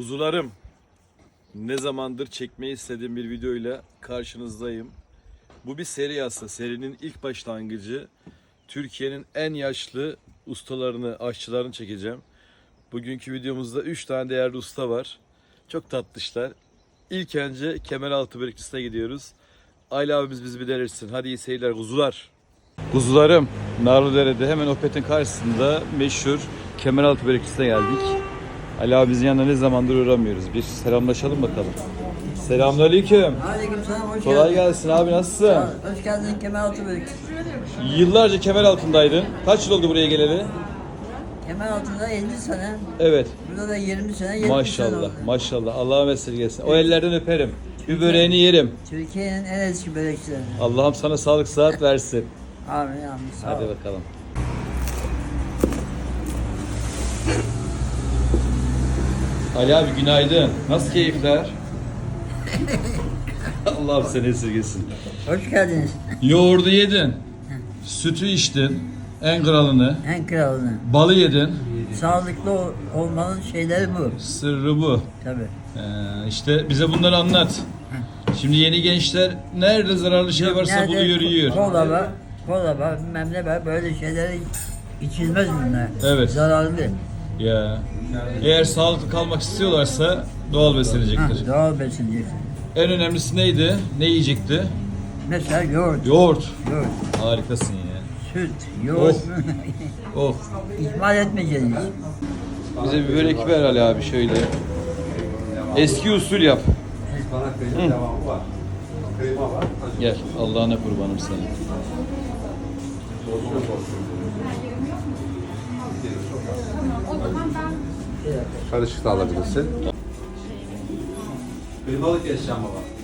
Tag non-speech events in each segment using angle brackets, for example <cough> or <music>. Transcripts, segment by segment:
Kuzularım, ne zamandır çekmeyi istediğim bir videoyla karşınızdayım. Bu bir seri aslında. Serinin ilk başlangıcı. Türkiye'nin en yaşlı ustalarını, aşçılarını çekeceğim. Bugünkü videomuzda 3 tane değerli usta var. Çok tatlışlar. İlk önce Kemeraltı Börekçisi'ne gidiyoruz. Ayla abimiz bizi bir delirsin. Hadi iyi seyirler kuzular. Kuzularım, Narlıdere'de hemen Opet'in karşısında meşhur Kemeraltı Börekçisi'ne geldik. Ali abimizin yanına ne zamandır uğramıyoruz. Bir selamlaşalım bakalım. Selamünaleyküm. Aleykümselam hoş Kolay geldin. gelsin abi nasılsın? Hoş geldin Kemeraltı Bölük. Yıllarca kemer altındaydın. Kaç yıl oldu buraya geleli? Kemeraltı'nda 50 sene, Evet. burada da 20 sene, 70 sene Maşallah, oldu. maşallah. Allah'a mesele gelsin. O ellerden öperim. Bir böreğini yerim. Türkiye'nin en eski börekçileri. Allah'ım sana sağlık sıhhat versin. Amin amin sağ Hadi ol. bakalım. Ali abi günaydın. Nasıl keyifler? <laughs> Allah'ım seni esirgesin. Hoş geldiniz. Yoğurdu yedin. Sütü içtin. En kralını. En kralını. Balı yedin. Sağlıklı ol- olmanın şeyleri bu. Sırrı bu. Tabii. Ee, işte bize bunları anlat. Şimdi yeni gençler nerede zararlı şey varsa Nerede buluyor yiyor. Kola var, kola var, bilmem ne var, böyle şeyleri içilmez bunlar. Evet. Zararlı. Ya. Eğer sağlıklı kalmak istiyorlarsa doğal Ha, beslenecektir. doğal besinci. En önemlisi neydi? Ne yiyecekti? Mesela yoğurt, Yoğurt. yoğurt, Harikasın ya. süt, yoğurt. Oh. <laughs> İhmal etmeyeceğiz. Bize bir börek ver Ali abi şöyle. Eski usul yap. Bana kıyma devamı var. Kıyma var. Gel. Allah'ına kurbanım seni. Karışık da alabilirsin. Kıymalı keseceğim baba.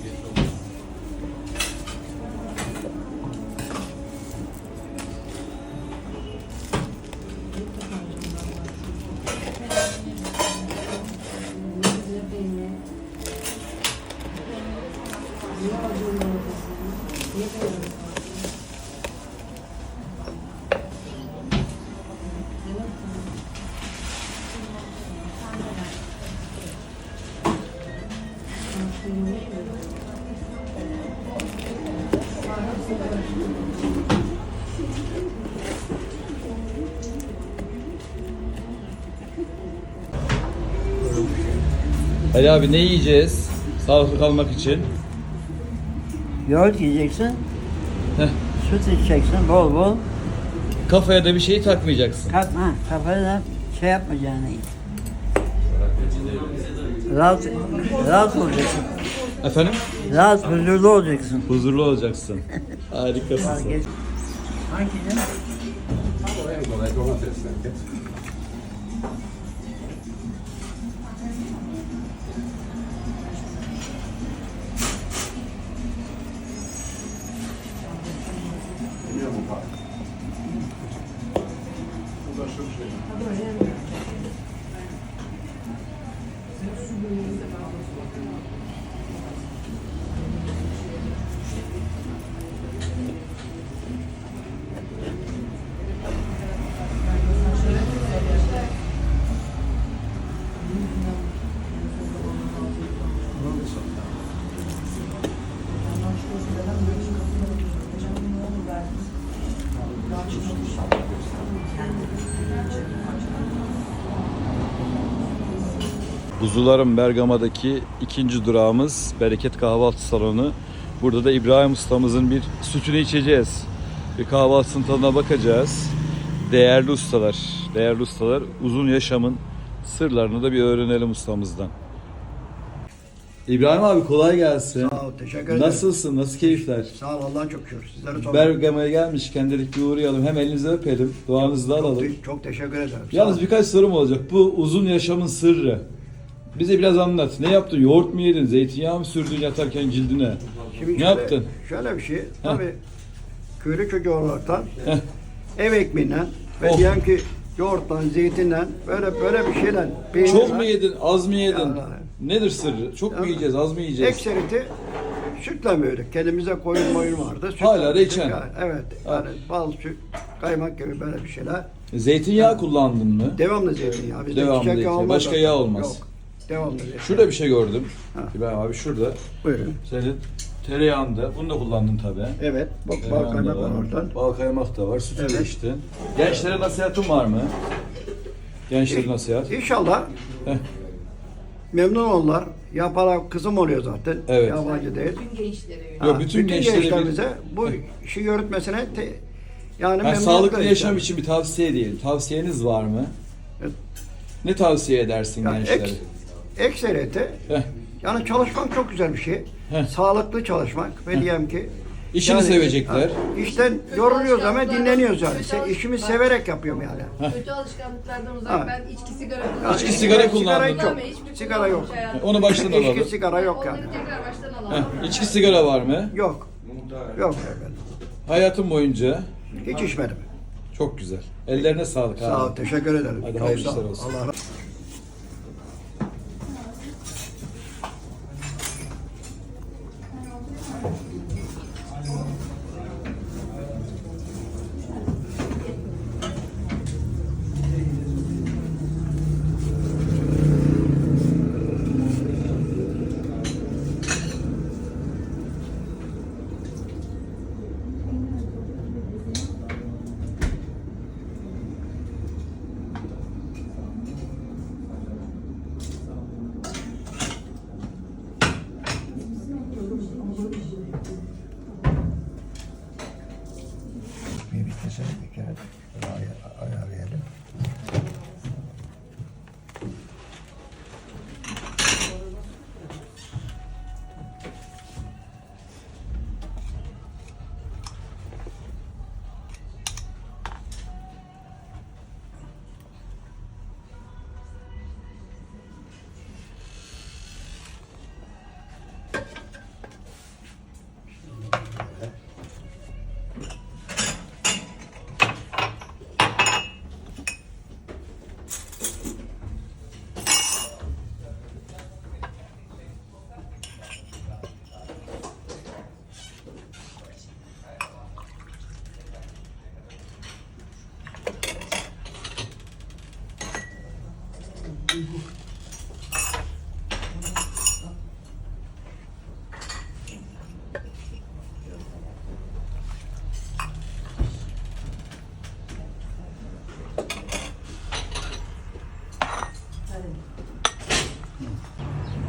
Ali abi ne yiyeceğiz? Sağlıklı kalmak için. Yoğurt yiyeceksin, Heh. süt içeceksin bol bol. Kafaya da bir şey takmayacaksın. Kalkma, kafaya da şey yapmayacaksın. Rahat, rahat olacaksın. Efendim? Rahat, huzurlu olacaksın. Huzurlu olacaksın. Harikasın sen. Buzularım Bergama'daki ikinci durağımız Bereket Kahvaltı Salonu. Burada da İbrahim ustamızın bir sütünü içeceğiz. Bir kahvaltısının tadına bakacağız. Değerli ustalar, değerli ustalar uzun yaşamın sırlarını da bir öğrenelim ustamızdan. İbrahim abi kolay gelsin. Sağ ol, teşekkür ederim. Nasılsın? Nasıl keyifler? Sağ ol, Allah'a çok şükür. Sizlere sormak. Bergama'ya gelmişken dedik bir uğrayalım. Hem elinizi öpelim, duanızı da çok, alalım. te- çok teşekkür ederim. Sağ Yalnız ol. birkaç sorum olacak. Bu uzun yaşamın sırrı. Bize biraz anlat. Ne yaptın? Yoğurt mu yedin? Zeytinyağı mı sürdün yatarken cildine? Şimdi ne şöyle- yaptın? Şöyle bir şey, tabii köylü çocuğu olaraktan ev ekmeğinden ve Oh. diyelim ki yoğurttan, zeytinden böyle böyle bir peynir Çok mu yedin? Az mı yedin? Ya, Nedir sırrı? Çok mu yiyeceğiz? Az mı yiyeceğiz? Ekseriti sütle büyüdük. Kendimize koyun moyun vardı. Sütle Hala içen. Yani, Evet. Yani bal, süt, kaymak gibi böyle bir şeyler. Zeytinyağı kullandın mı? Devamlı zeytinyağı. Bizde Devamlı çiçek yağı zeytinyağı. olmaz Başka zaten. yağ olmaz. Yok. Devamlı. Şurada bir şey gördüm. Ha. İbrahim abi şurada. Buyurun. Senin tereyağında. Bunu da kullandın tabii. Evet. Bak bal Tereyağında kaymak var oradan. Bal kaymak da var. Sütü Evet. de içtin. Gençlere nasihatın var mı? Gençlere nasihat. İnşallah Heh. memnun olurlar. Yaparak kızım oluyor zaten. Evet. Yabancı değil. Bütün gençlere yönelik. Yok, Ha, bütün gençlere bir- gençlerimize bu işi yürütmesine te, yani Yani memnuniyet sağlıklı yaşam için bir tavsiye değil. Tavsiyeniz var mı? Evet. Ne tavsiye edersin Yani gençlere? ek, ekseriyete Heh. yani çalışmak çok güzel bir şey. Heh. Sağlıklı çalışmak ve diyelim ki İşini sevecekler. ha, işten yoruluyoruz ama dinleniyoruz yani. Se- işimi severek yapıyorum yani. Kötü alışkanlıklardan uzak. Ha. Ben içki sigara Ha, kullanıyorum. İçki, sigara sigara kullandın. yok. Sigara yok. Onu baştan İçki alalım. sigara yok yani. Onları tekrar baştan Heh. alalım. İçki sigara var mı? Yok. Yok efendim. Hayatın boyunca Hiç içmedim. çok güzel. Ellerine sağlık abi. Sağ ol. Teşekkür ederim. Hadi hayırlı sağ ol. işler olsun. Allah razı Bir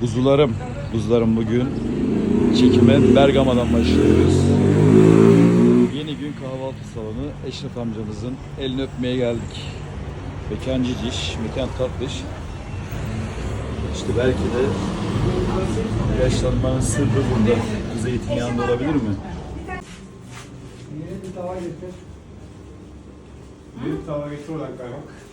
Kuzularım, kuzularım bugün çekime Bergama'dan başlıyoruz. Yeni gün kahvaltı salonu Eşref amcamızın elini öpmeye geldik. Mekan Ciciş, mekan tatlış. İşte belki de yaşlanmanın sırrı burada. Zeytinyağında olabilir mi? Bir tava getir. Büyük tava getir oradan kaymak.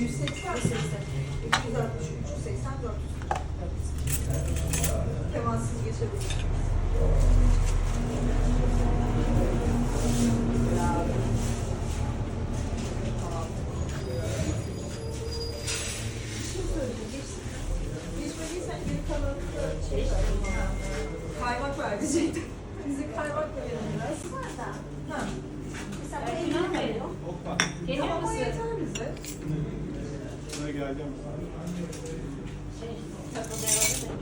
180, 80, 260, 380, 400. Temassız geçebilirsiniz. Kaymak ver diyecektim. Bize kaymak verin biraz. Nereden? Ha. Mesela peynir veriyor. Geliyor musun? Ama yeter bize. Takıldı herhalde de.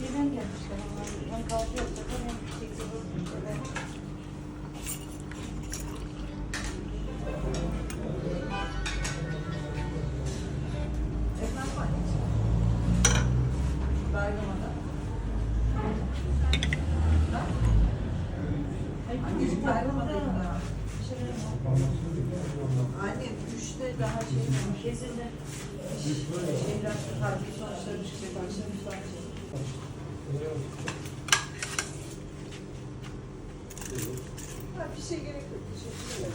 Birden gelmişler onlar. Hem kalkıyor sakın hem çekiyor. Ha, bir şey gerek yok. Teşekkür ederim.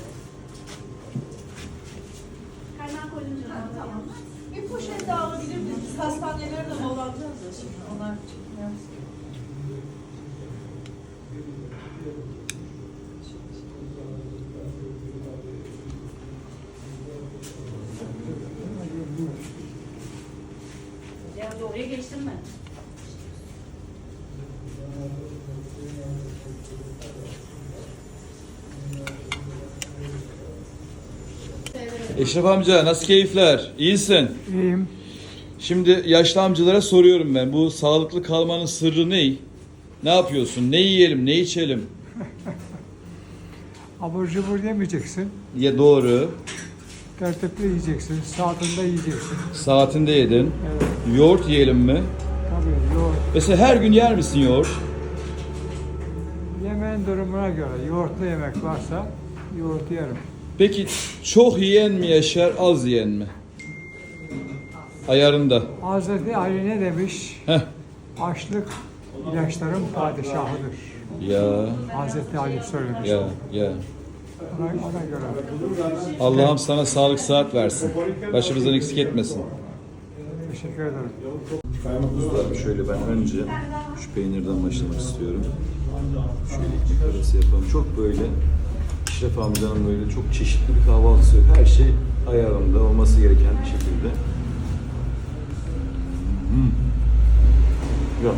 Kaynağı koydum canım. Ha, tamam. Bir poşet daha alabilir miyiz? Biz hastaneleri de ya şimdi. Onlar çıkmıyor. Ya doğruya geçtin mi? Eşref amca nasıl keyifler? İyisin. İyiyim. Şimdi yaşlı amcalara soruyorum ben. Bu sağlıklı kalmanın sırrı ne? Ne yapıyorsun? Ne yiyelim, ne içelim? <laughs> Abur cubur yemeyeceksin. Ya doğru. Tertipli yiyeceksin. Saatinde yiyeceksin. Saatinde yedin. Evet. Yoğurt yiyelim mi? Tabii yoğurt. Mesela her gün yer misin yoğurt? Yemeğin durumuna göre yoğurtlu yemek varsa yoğurt yerim. Peki çok yiyen mi yaşar, az yiyen mi? Ayarında. Hazreti Ali ne demiş? Heh. Açlık ilaçların padişahıdır. Ya, Hazreti Ali söylemiş. ya, ya. Ona, ona göre. Allah'ım sana sağlık saat versin. Başımızdan eksik etmesin. Teşekkür ederim. Dostlarım şöyle ben önce şu peynirden başlamak istiyorum. Şöyle ekmek arası yapalım. Çok böyle İşref amcanın böyle çok çeşitli bir kahvaltısı. Her şey ayarında olması gereken şekilde. Hmm. Ya.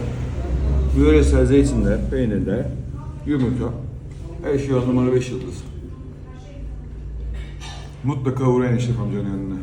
Yöresel zeytinler, peynirler, yumurta. Her şey on numara 5 yıldız. Mutlaka uğrayın İşref amcanın yanına.